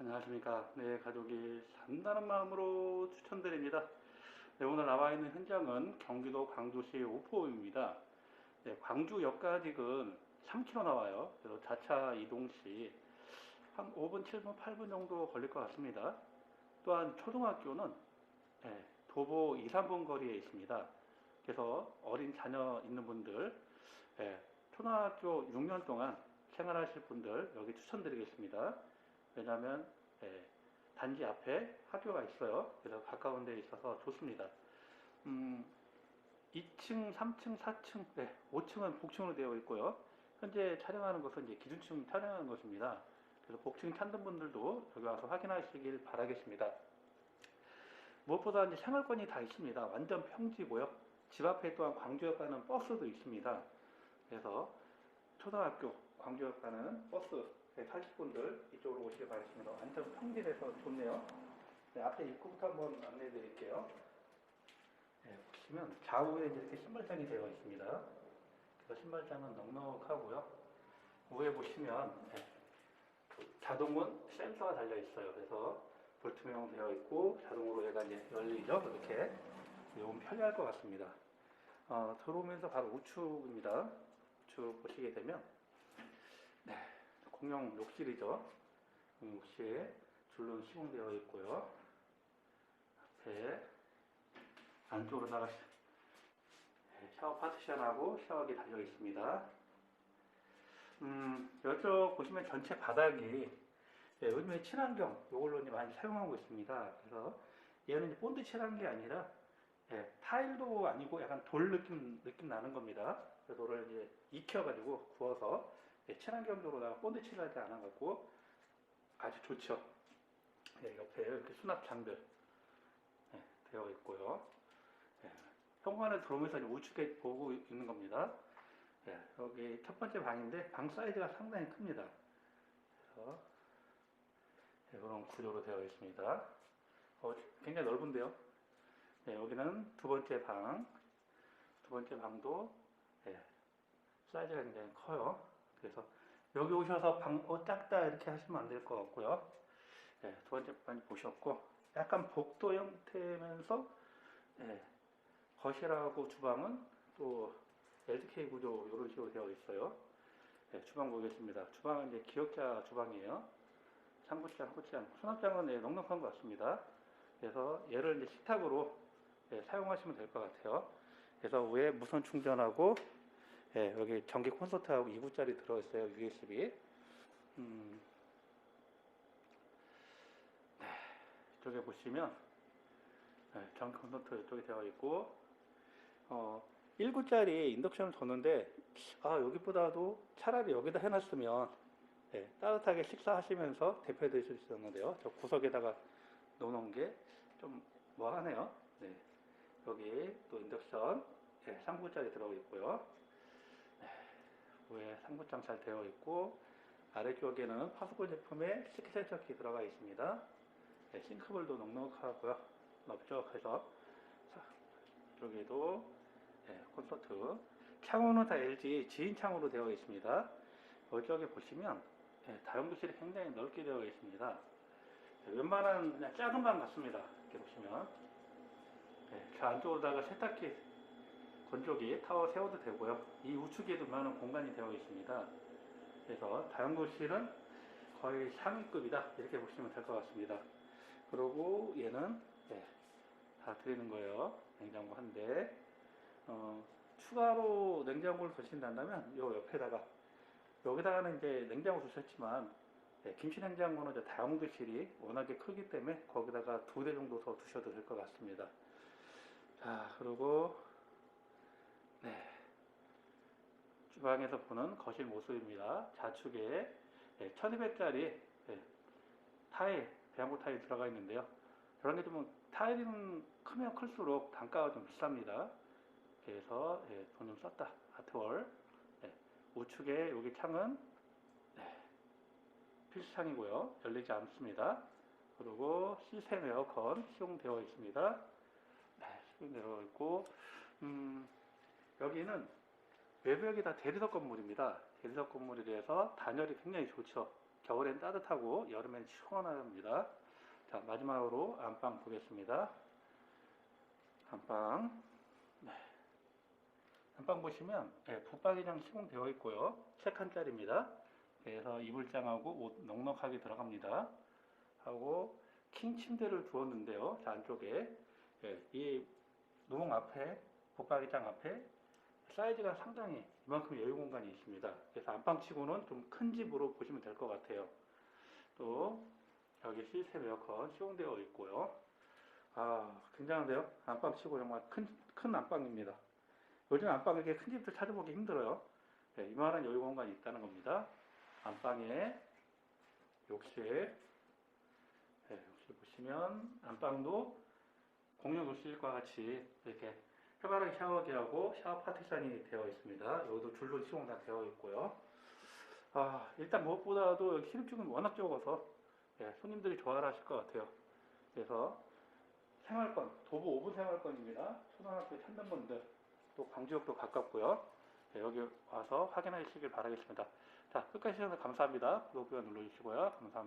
안녕하십니까. 네, 가족이 산다는 마음으로 추천드립니다. 네, 오늘 나와 있는 현장은 경기도 광주시 오포입니다. 네, 광주역까지는 3km 나와요. 그래서 자차 이동 시 한 5분, 7분, 8분 정도 걸릴 것 같습니다. 또한 초등학교는 네, 도보 2, 3분 거리에 있습니다. 그래서 어린 자녀 있는 분들, 네, 초등학교 6년 동안 생활하실 분들 여기 추천드리겠습니다. 왜냐하면 예, 단지 앞에 학교가 있어요. 그래서 가까운 데 있어서 좋습니다. 음, 2층, 3층, 4층, 네, 5층은 복층으로 되어 있고요. 현재 촬영하는 것은 이제 기준층 촬영하는 것입니다. 그래서 복층 찾는 분들도 여기 와서 확인하시길 바라겠습니다. 무엇보다 이제 생활권이 다 있습니다. 완전 평지고요. 집 앞에 또한 광주역 가는 버스도 있습니다. 그래서 초등학교 광주역 가는 버스 네, 타실 분들 이쪽으로 오시길 바라겠습니다. 완전 평지라서 좋네요. 네, 앞에 입구부터 한번 안내해 드릴게요. 네, 보시면 좌우에 이렇게 신발장이 되어 있습니다. 그래서 신발장은 넉넉하고요. 위에 보시면 네, 자동문 센서가 달려 있어요. 그래서 볼트명 되어 있고 자동으로 얘가 이제 열리죠. 이렇게 이건 편리할 것 같습니다. 어, 들어오면서 바로 우측입니다. 우측 보시게 되면 네, 공용 욕실이죠. 욕실 줄눈 시공되어 있고요. 앞에 안쪽으로 나가 네, 샤워 파티션하고 샤워기 달려 있습니다. 음, 이쪽 보시면 전체 바닥이 예, 요즘에 친환경 이제 많이 사용하고 있습니다. 그래서 얘는 본드 칠한 게 아니라 예, 타일도 아니고 약간 돌 느낌 느낌 나는 겁니다. 그래서 돌을 이제 익혀가지고 구워서 예, 친환경적으로다가 본드 칠하지 않아갖고 아주 좋죠. 예, 옆에 이렇게 수납 장들 예, 되어 있고요. 예, 현관에 들어오면서 우측에 보고 있는 겁니다. 예, 여기 첫 번째 방인데 방 사이즈가 상당히 큽니다. 그래서 예, 이런 구조로 되어 있습니다. 어, 굉장히 넓은데요. 네, 여기는 두 번째 방. 두 번째 방도 예, 사이즈가 굉장히 커요. 그래서 여기 오셔서 방, 어, 작다 이렇게 하시면 안 될 것 같고요. 예, 두 번째 방 보셨고, 약간 복도 형태면서 예, 거실하고 주방은 또 LDK 구조 이런 식으로 되어 있어요. 예, 주방 보겠습니다. 주방은 이제 기역자 주방이에요. 상부장, 후장, 수납장은 예, 넉넉한 것 같습니다. 그래서 얘를 이제 식탁으로 예, 사용하시면 될 것 같아요. 그래서 위에 무선 충전하고 예, 여기 전기 콘서트하고 2구짜리 들어있어요. USB. 음, 네, 이쪽에 보시면 네, 전기 콘서트 이쪽에 되어 있고 어, 1구짜리 인덕션을 뒀는데 아 여기보다도 차라리 여기다 해놨으면 예, 따뜻하게 식사하시면서 대표 드실 수 있었는데요. 저 구석에다가 놓는 게좀 뭐하네요. 네. 여기 또 인덕션 예, 3구짜리 들어가 있고요. 네, 위에 3구장 잘 되어 있고 아래쪽에는 파수꾼 제품의 식기 세척기 들어가 있습니다. 네, 싱크볼도 넉넉하고요. 넓적해서 자, 이쪽에도 예, 콘서트 창호는 다 LG 지인 창호로 되어 있습니다. 이쪽에 보시면 예, 다용도실이 굉장히 넓게 되어 있습니다. 예, 웬만한 그냥 작은 방 같습니다. 이렇게 보시면 예, 저 안쪽으로다가 세탁기 건조기 타워 세워도 되고요. 이 우측에도 많은 공간이 되어 있습니다. 그래서 다용도실은 거의 상위급이다 이렇게 보시면 될 것 같습니다. 그리고 얘는 예, 다 드리는 거예요. 냉장고 한 대. 어, 추가로 냉장고를 두신다면 요 옆에다가 여기다가는 이제 냉장고 두셨지만 네, 김치 냉장고는 이제 다용도실이 워낙에 크기 때문에 거기다가 두 대 정도 더 두셔도 될 것 같습니다. 자 그리고 네 주방에서 보는 거실 모습입니다. 좌측에 네, 1200짜리 타일 배양고 타일 들어가 있는데요. 이런 게 좀 타일은 크면 클수록 단가가 좀 비쌉니다. 그래서 예, 돈좀 썼다 아트월 네, 우측에 여기 창은 네, 필수창이고요 열리지 않습니다 그리고 시스템 에어컨 시공되어 있습니다 네, 시공 되어 있고 음, 여기는 외벽이 다 대리석 건물입니다 대리석 건물이라서 단열이 굉장히 좋죠 겨울엔 따뜻하고 여름엔 시원합니다. 자, 마지막으로 안방 보겠습니다. 안방. 네. 안방 보시면 네, 붙박이장 시공되어 있고요. 세 칸짜리입니다. 그래서 이불장하고 옷 넉넉하게 들어갑니다. 하고 킹 침대를 두었는데요. 자, 안쪽에 예, 이 누궁 앞에 붙박이장 앞에 사이즈가 상당히 이만큼 여유 공간이 있습니다. 그래서 안방치고는 좀 큰 집으로 보시면 될 것 같아요. 또 여기 시스템 에어컨 시공되어 있고요. 아 굉장한데요. 안방치고 정말 큰, 큰 안방입니다. 요즘 안방 이렇게 큰 집도 찾아보기 힘들어요. 네, 이만한 여유 공간이 있다는 겁니다. 안방에 욕실, 네, 욕실 보시면 안방도 공용 욕실과 같이 이렇게 해바라기 샤워기하고 샤워 파티션이 되어 있습니다. 여기도 줄로 시공 다 되어 있고요. 아, 일단 무엇보다도 실입증은 워낙 적어서 예, 손님들이 좋아를 하실 것 같아요. 그래서 생활권, 도보 5분 생활권입니다. 초등학교 찾는 분들, 또 광주역도 가깝고요. 예, 여기 와서 확인하시길 바라겠습니다. 자, 끝까지 시청해 감사합니다. 구독, 좋아요 눌러주시고요. 감사합니다.